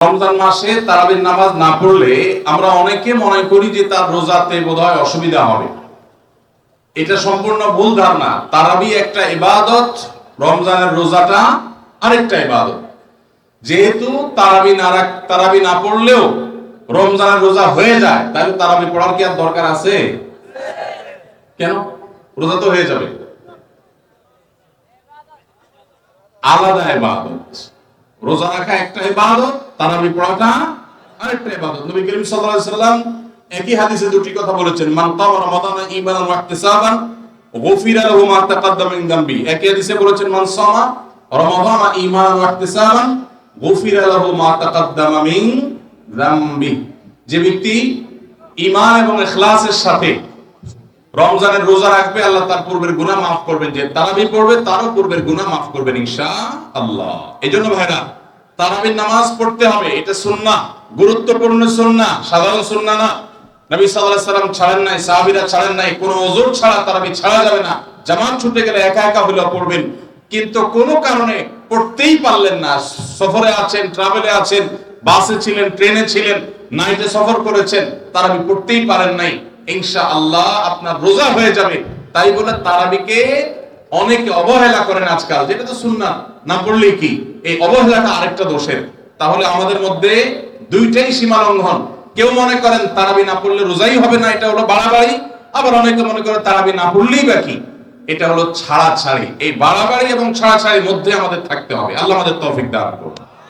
রমজান মাসে তারাবির নামাজ না পড়লে আমরা অনেকে মনে করি যে তার রোজাতে বোধহয় অসুবিধা হবে। এটা সম্পূর্ণ ভুল ধারণা। তারাবি একটা ইবাদত, রমজানের রোজাটা আরেকটা ইবাদত। যেহেতু তারাবি না তারাবি না পড়লেও রমজানের রোজা হয়ে যায়, তাহলে তারাবি পড়ার কি আর দরকার আছে? কেন? রোজা তো হয়ে যাবে। আলাদা ইবাদত। রোজা রাখা একটা ইবাদত তারাবি পড়াটা আরেকটা ইবাদত। নবী করিম সাল্লাল্লাহু আলাইহি সাল্লাম একই হাদিসে দুটি কথা বলেছেন, মান কামা রমাদান ঈমানান ওয়া ইহতিসাবান, গুফিরা লাহু মা মিন একই হাদিসে বলেছেন, মান সামা ওয়া ইহতিসাবান, গুফিরা লাহু মা মিন যে ব্যক্তি ঈমান এবং ইখলাসের সাথে রমজানের রোজা রাখবে, আল্লাহ তার পূর্বের গুনাহ মাফ করবেন। যে তারাবি পড়বে, তারও পূর্বের গুনাহ মাফ করবেন ইনশাআল্লাহ। এইজন্য ভাইরা তারাবির নামাজ পড়তে হবে, এটা সুন্নাহ। গুরুত্বপূর্ণ সুন্নাহ, সাধারণ সুন্নাহ না। নবী সাল্লাল্লাহু আলাইহি সাল্লাম ছাড়েন নাই, সাহাবীরা ছাড়েন নাই, কোনো ওযর ছাড়া তারাবি ছাড়া যাবে না। জামাত ছুটে গেলে একা একা হলেও পড়বেন। কিন্তু কোনো কারণে পড়তেই পারলেন না। সফরে আছেন ট্রাভেলে আছেন বাসে ছিলেন ট্রেনে ছিলেন নাইটে সফর করেছেন, তারাবি পড়তেই পারেন নাই। ইনশা আল্লাহ আপনার রোজা হয়ে যাবে। তাই বলে তারাবিকে অনেকে অবহেলা করেন আজকাল, যেটা তো সুন্নাত না পড়লে কি? এই অবহেলাটা আরেকটা দোষের। তাহলে আমাদের মধ্যে দুইটাই সীমা লঙ্ঘন। কেউ মনে করেন তারাবি না পড়লে রোজাই হবে না, এটা হলো বাড়াবাড়ি। আবার অনেকে মনে করে তারাবি না পড়লেই বা কি? এটা হলো ছাড়াছাড়ি। এই বাড়াবাড়ি এবং ছাড়া ছাড়ির মধ্যে আমাদের থাকতে হবে। আল্লাহ আমাদের তৌফিক দান করুন।